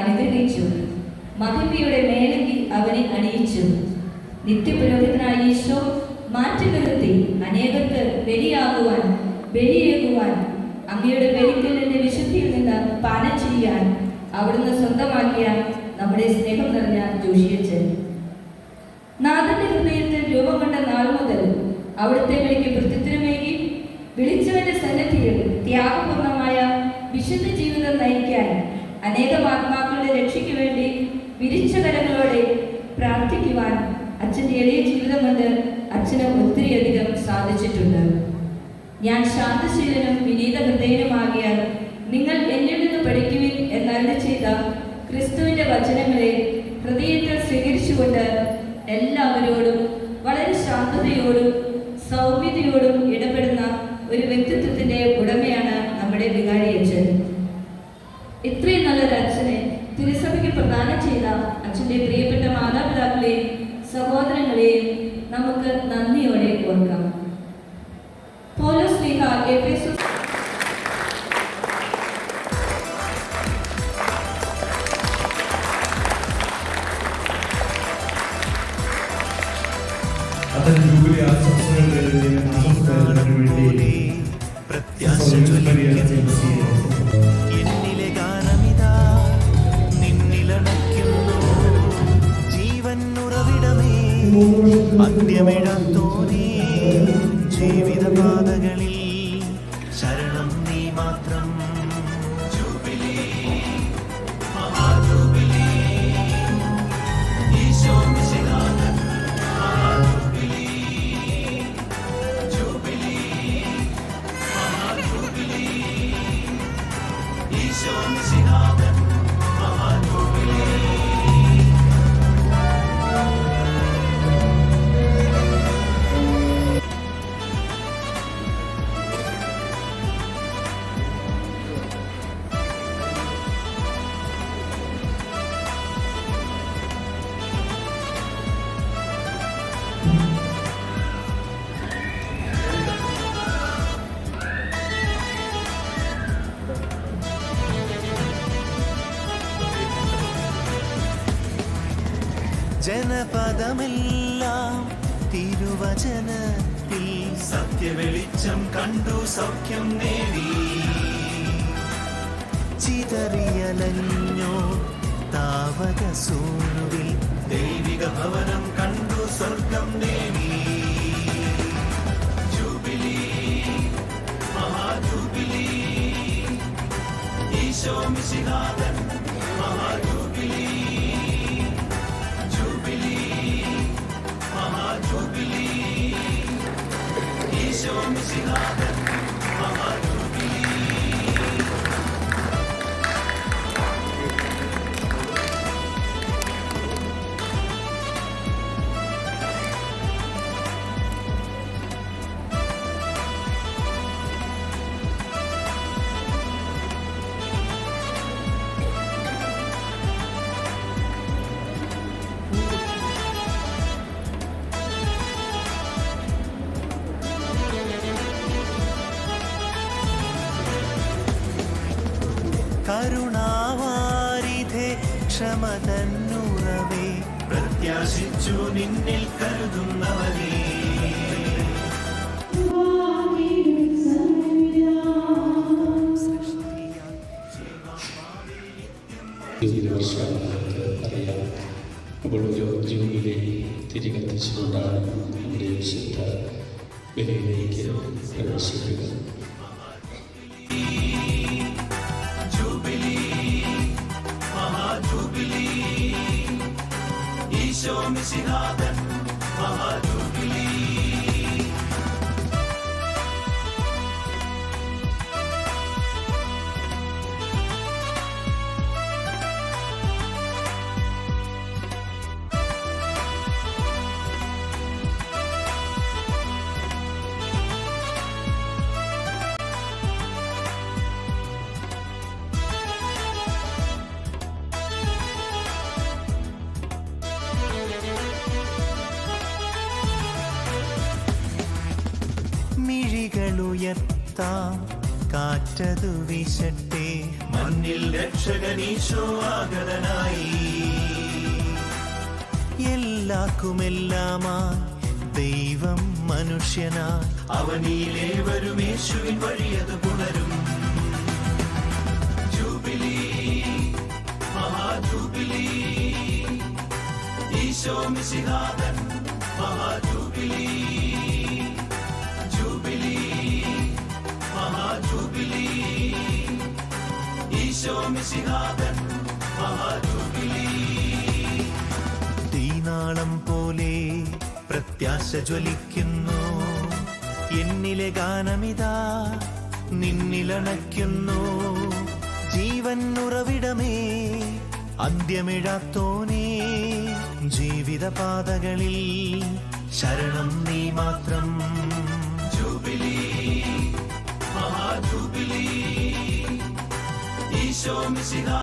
അനുഗ്രഹിച്ചു. മഹിമയുടെ മേലങ്കി അവനെ അണിയിച്ചു. നിത്യപുരോഹിതനായ ഈശോ മാറ്റി നിർത്തി അനേകർക്ക് ബലിയാകുവാൻ ബലിയേകുവാൻ അങ്ങയുടെ ബലിക്കലിന്റെ വിശുദ്ധിയിൽ നിന്ന് പാനം ചെയ്യാൻ അവിടുന്ന് സ്വന്തമാക്കിയ നമ്മുടെ സ്നേഹം നിറഞ്ഞ ജോഷിയച്ചൻ. നാഥന്റെ ഹൃദയത്തിൽ രൂപം കൊണ്ട നാൾ മുതൽ അവിടുത്തെ വിളിക്ക് പ്രത്യുത്തരമേകി അനേകം ആത്മാക്കളുടെ രക്ഷയ്ക്ക് വേണ്ടി വിരിച്ച കരങ്ങളോടെ പ്രാർത്ഥിക്കുവാൻ അച്ഛന്റെ എളിയ ജീവിതം കൊണ്ട് അച്ഛന് ഒത്തിരിയധികം സാധിച്ചിട്ടുണ്ട്. ഞാൻ ശാന്തശീലനും വിനീത ഹൃദയനുമാകിയാൽ നിങ്ങൾ എന്നിൽ നിന്ന് പഠിക്കുവിൻ എന്നല്ല ചെയ്ത ക്രിസ്തുവിന്റെ വചനങ്ങളെ ഹൃദയത്തിൽ സ്വീകരിച്ചുകൊണ്ട് എല്ലാവരോടും വളരെ ശാന്തതയോടും സൗമ്യതയോടും ഇടപെടുന്ന ഒരു വ്യക്തിത്വത്തിന്റെ ഉടമയാണ് നമ്മുടെ വികാരി അച്ഛൻ ഇത്രയും നല്ലൊരു അച്ഛനെ തിരുസഭയ്ക്ക് പ്രദാനം ചെയ്ത അച്ഛന്റെ പ്രിയപ്പെട്ട മാതാപിതാക്കളെയും സഹോദരങ്ങളെയും നമുക്ക് നന്ദിയോടെ ഓർക്കാം. ജനപദമെല്ലാം തിരുവചനത്തിൽ സത്യവെളിച്ചം കണ്ടു സൗഖ്യം നേടി. ചിതറിയലഞ്ഞോ താവക സൂനുവിൽ ദൈവിക ഭവനം കണ്ടു സ്വർഗം നേടി. ജൂബിലി മഹാജൂബിലി ഈശോ മിശിഹാതൻ ക്ഷമതന്നുറവേ പ്രത്യാശിച്ചു നിന്നിൽ കരുതുന്നവരേ ഈശോ മിശിഹാതൻ മഹാജൂബിലി മിഴികളുയർത്താം കാറ്റതു വീശട്ടെ. മണ്ണിൽ രക്ഷകനീശോ ആഗതനായി. എല്ലാക്കുമെല്ലാമായി ദൈവം മനുഷ്യനായി. അവനിലേവരും യേശുവിൻ വഴിയത് പുണരും. ജൂബിലി മഹാജൂബിലി ഈശോ മിശിഹാതൻ ജ്വലിക്കുന്നു. എന്നിലെ ഗാനമിതാ നിന്നിലണയ്ക്കുന്നു. ജീവൻ ഉറവിടമേ അന്ത്യമിഴാത്തോനേ. ജീവിത പാതകളിൽ ശരണം നീ മാത്രം. ജൂബിലി മഹാജൂബിലി. ഈശോ മിശിഹാ.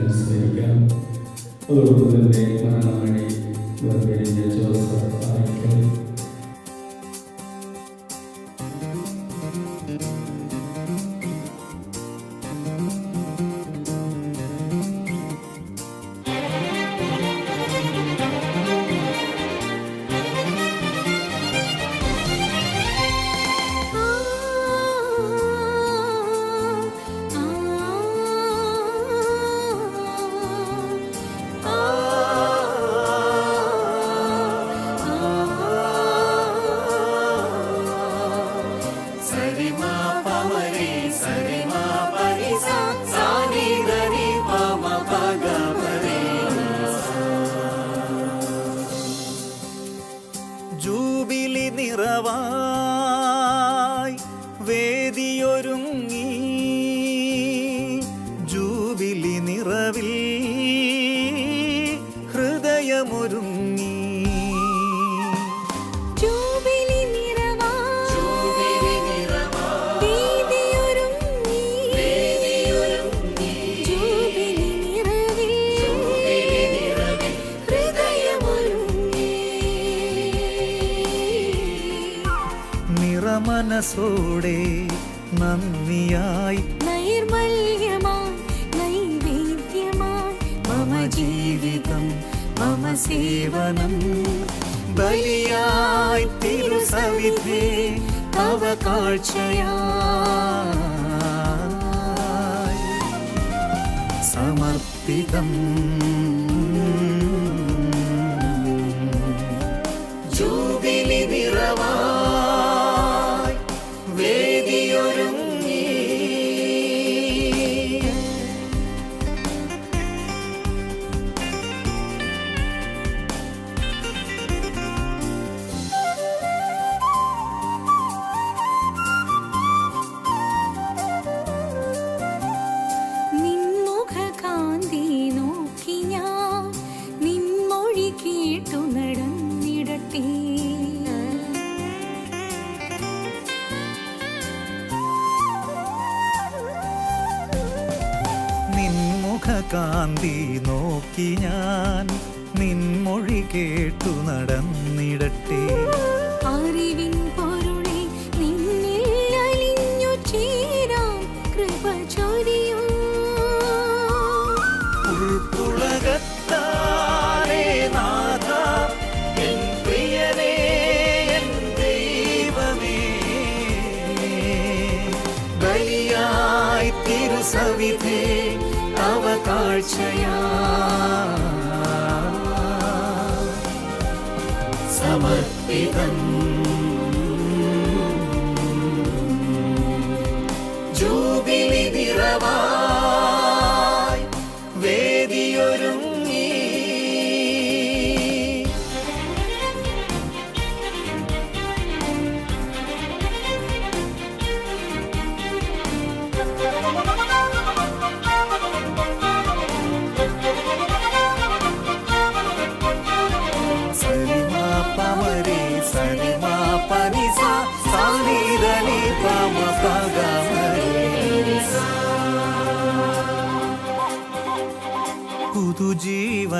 അനുസ്മരിക്കാം അതോടൊപ്പം തന്നെ മരണമണി വേർപിരിഞ്ഞ ജോസഫ് ആയിക്കൽ ജൂബിലി നിറമനസോടെ നന്ദിയായി നൈർമല്യമായി നൈവേദ്യമായി മമ ജീവിതം മമ സേവനം ബലിയായി തിരുസവിധേ തവ കാഴ്ചയായി സമർപ്പിതം ഞാൻ നിൻമൊഴി കേട്ടു നടന്നിടട്ടെ. അറിവിൻ പൊരുളെ നിന്നിൽ അലിഞ്ഞു ചേരാം കൃപ ചൊരിയൂ. ഉൾപ്പുളകത്താലേ നാഥ എൻ പ്രിയനേ എൻ ദൈവമേ. ബലിയായി തിരുസവിധേ തവ കാഴ്ചയാ. സമർപ്പിതം.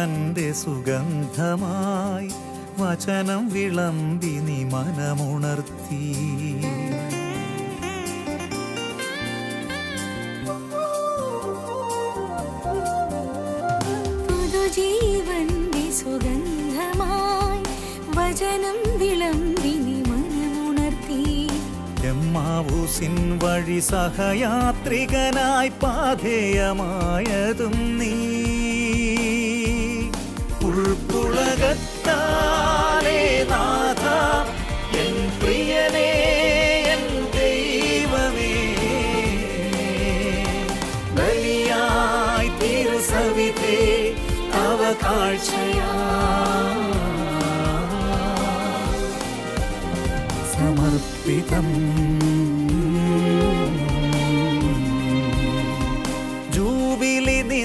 പുതുജീവന്റെ സുഗന്ധമായി വചനം വിളമ്പി നീ മനമുണർത്തി. പുതുജീവന്റെ സുഗന്ധമായി വചനം വിളമ്പിനി മനമുണർത്തി. എമ്മാവൂസിൻ വഴി സഹയാത്രികനായി പാധേയമായതും നീ.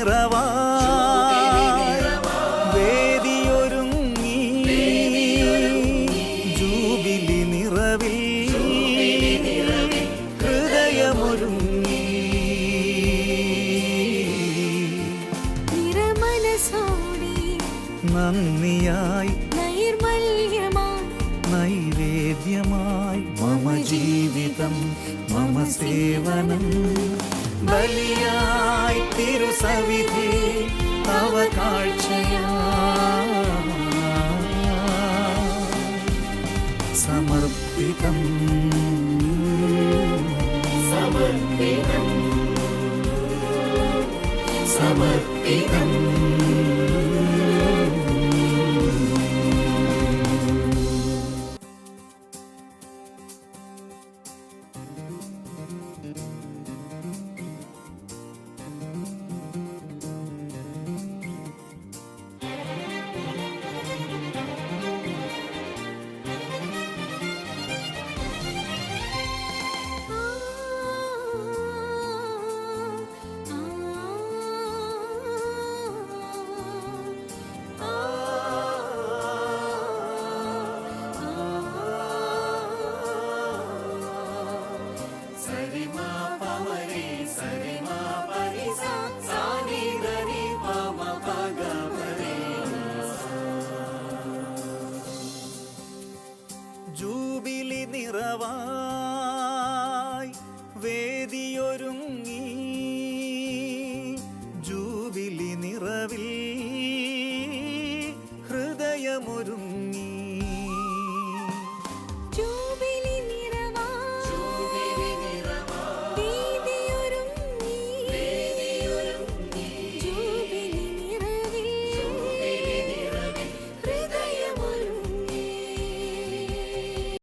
നിറവാ. വേദിയൊരുങ്ങി. ജൂബിലി നിറവിൽ ഹൃദയമൊരുങ്ങി. നന്ദിയായി. നൈവേദ്യമായി. മമ ജീവിതം മമ സേവനം. ബലിയായി തിരുസവിധി തവ കാഴ്ചയാ. സമർപ്പിതം. സമർപ്പിതം. സമർപ്പിതം. വേദിയൊരുങ്ങി